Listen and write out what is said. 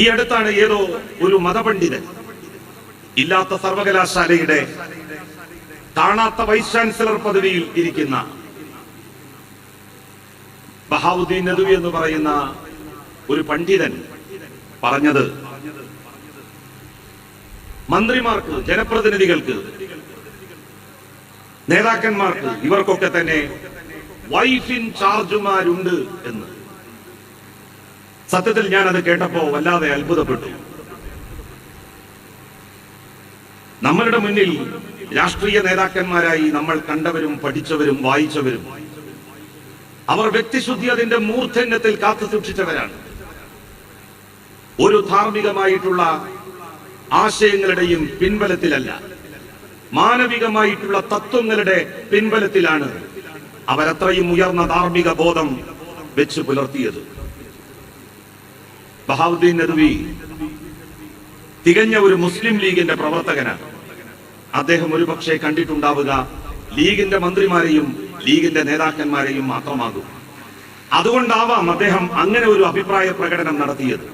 ഈ അടുത്താണ് ഏതോ ഒരു മതപണ്ഡിതൻ. ഇല്ലാത്ത സർവകലാശാലയുടെ കാണാത്ത വൈസ് ചാൻസലർ പദവിയിൽ ഇരിക്കുന്ന ബഹാവുദ്ദീൻ നദുവി എന്ന് പറയുന്ന ഒരു പണ്ഡിതൻ പറഞ്ഞത് മന്ത്രിമാർക്ക് ജനപ്രതിനിധികൾക്ക് നേതാക്കന്മാർക്ക് ഇവർക്കൊക്കെ തന്നെ വൈഫിൻ ചാർജുമാരുണ്ട് എന്ന്. സത്യത്തിൽ ഞാൻ അത് കേട്ടപ്പോ വല്ലാതെ അത്ഭുതപ്പെട്ടു. നമ്മളുടെ മുന്നിൽ രാഷ്ട്രീയ നേതാക്കന്മാരായി നമ്മൾ കണ്ടവരും പഠിച്ചവരും വായിച്ചവരും. അവർ വ്യക്തിശുദ്ധി അതിന്റെ മൂർധന്യത്തിൽ കാത്തു സൂക്ഷിച്ചവരാണ്. ഒരു ധാർമ്മികമായിട്ടുള്ള ആശയങ്ങളുടെയും പിൻബലത്തിലല്ല മാനവികമായിട്ടുള്ള തത്വങ്ങളുടെ പിൻബലത്തിലാണ് അവരത്രയും ഉയർന്ന ധാർമ്മിക ബോധം വെച്ച് പുലർത്തിയത്. ബഹാവുദ്ദീൻ നദ്വി തികഞ്ഞ ഒരു മുസ്ലിം ലീഗിന്റെ പ്രവർത്തകനാണ്. അദ്ദേഹം ഒരുപക്ഷെ കണ്ടിട്ടുണ്ടാവുക ലീഗിന്റെ മന്ത്രിമാരെയും ലീഗിന്റെ നേതാക്കന്മാരെയും മാത്രമാകും. അതുകൊണ്ടാവാം അദ്ദേഹം അങ്ങനെ ഒരു അഭിപ്രായ പ്രകടനം നടത്തിയത്.